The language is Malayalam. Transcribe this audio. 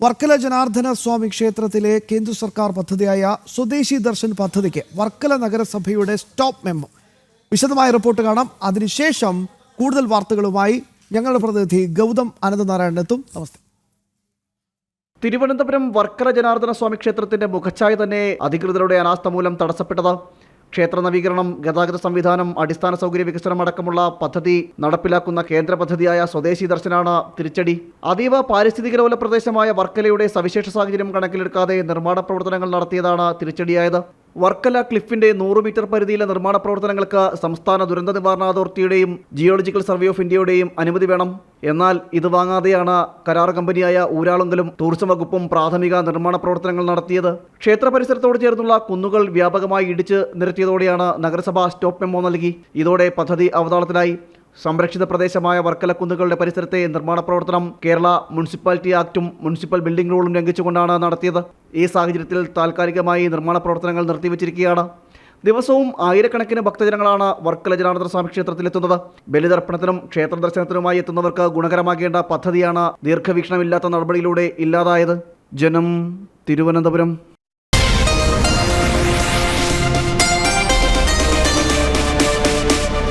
വർക്കല ജനാർദ്ദന സ്വാമി ക്ഷേത്രത്തിലെ കേന്ദ്ര സർക്കാർ പദ്ധതിയായ സ്വദേശി ദർശൻ പദ്ധതിക്ക് വർക്കല നഗരസഭയുടെ സ്റ്റോപ്പ് മെമ്മോ. വിശദമായ റിപ്പോർട്ട് കാണാം. അതിനുശേഷം കൂടുതൽ വാർത്തകളുമായി ഞങ്ങളുടെ പ്രതിനിധി ഗൗതം അനന്തനാരായണൻ എത്തും. നമസ്തേ. തിരുവനന്തപുരം വർക്കല ജനാർദ്ദന സ്വാമി ക്ഷേത്രത്തിന്റെ മുഖച്ഛായ തന്നെ അധികൃതരുടെ അനാസ്ഥ മൂലം തടസ്സപ്പെട്ടത്. ക്ഷേത്ര നവീകരണം ഗതാഗത സംവിധാനം അടിസ്ഥാന സൗകര്യ വികസനം അടക്കമുള്ള പദ്ധതി നടപ്പിലാക്കുന്ന കേന്ദ്ര പദ്ധതിയായ സ്വദേശി ദർശനാണ് തിരിച്ചടി. അതീവ പാരിസ്ഥിതിക ലോല പ്രദേശമായ വർക്കലയുടെ സവിശേഷ സാഹചര്യം കണക്കിലെടുക്കാതെ നിർമ്മാണ പ്രവർത്തനങ്ങൾ നടത്തിയതാണ് തിരിച്ചടിയായത്. വർക്കല ക്ലിഫിന്റെ നൂറ് മീറ്റർ പരിധിയിലെ നിർമ്മാണ പ്രവർത്തനങ്ങൾക്ക് സംസ്ഥാന ദുരന്ത നിവാരണ അതോറിറ്റിയുടെയും ജിയോളജിക്കൽ സർവേ ഓഫ് ഇന്ത്യയുടെയും അനുമതി വേണം. എന്നാൽ ഇത് വാങ്ങാതെയാണ് കരാർ കമ്പനിയായ ഊരാളുങ്കലും ടൂറിസം വകുപ്പും പ്രാഥമിക നിർമ്മാണ പ്രവർത്തനങ്ങൾ നടത്തിയത്. ക്ഷേത്ര പരിസരത്തോട് ചേർന്നുള്ള കുന്നുകൾ വ്യാപകമായി ഇടിച്ച് നിരത്തിയതോടെയാണ് നഗരസഭ സ്റ്റോപ്പ് മെമ്മോ നൽകി. ഇതോടെ പദ്ധതി അവതാളത്തിലായി. സംരക്ഷിത പ്രദേശമായ വർക്കല കുന്നുകളുടെ പരിസരത്തെ നിർമ്മാണ പ്രവർത്തനം കേരള മുനിസിപ്പാലിറ്റി ആക്ടും മുനിസിപ്പൽ ബിൽഡിംഗ് റൂളും ലംഘിച്ചുകൊണ്ടാണ് നടത്തിയത്. ഈ സാഹചര്യത്തിൽ താൽക്കാലികമായി നിർമ്മാണ പ്രവർത്തനങ്ങൾ നിർത്തിവച്ചിരിക്കുകയാണ്. ദിവസവും ആയിരക്കണക്കിന് ഭക്തജനങ്ങളാണ് വർക്കല ജനാർദ്ദന സ്വാമി ക്ഷേത്രത്തിലെത്തുന്നത്. ബലിതർപ്പണത്തിനും ക്ഷേത്ര ദർശനത്തിനുമായി എത്തുന്നവർക്ക് ഗുണകരമാകേണ്ട പദ്ധതിയാണ് ദീർഘവീക്ഷണമില്ലാത്ത നടപടിയിലൂടെ ഇല്ലാതായത്. ജനം തിരുവനന്തപുരം.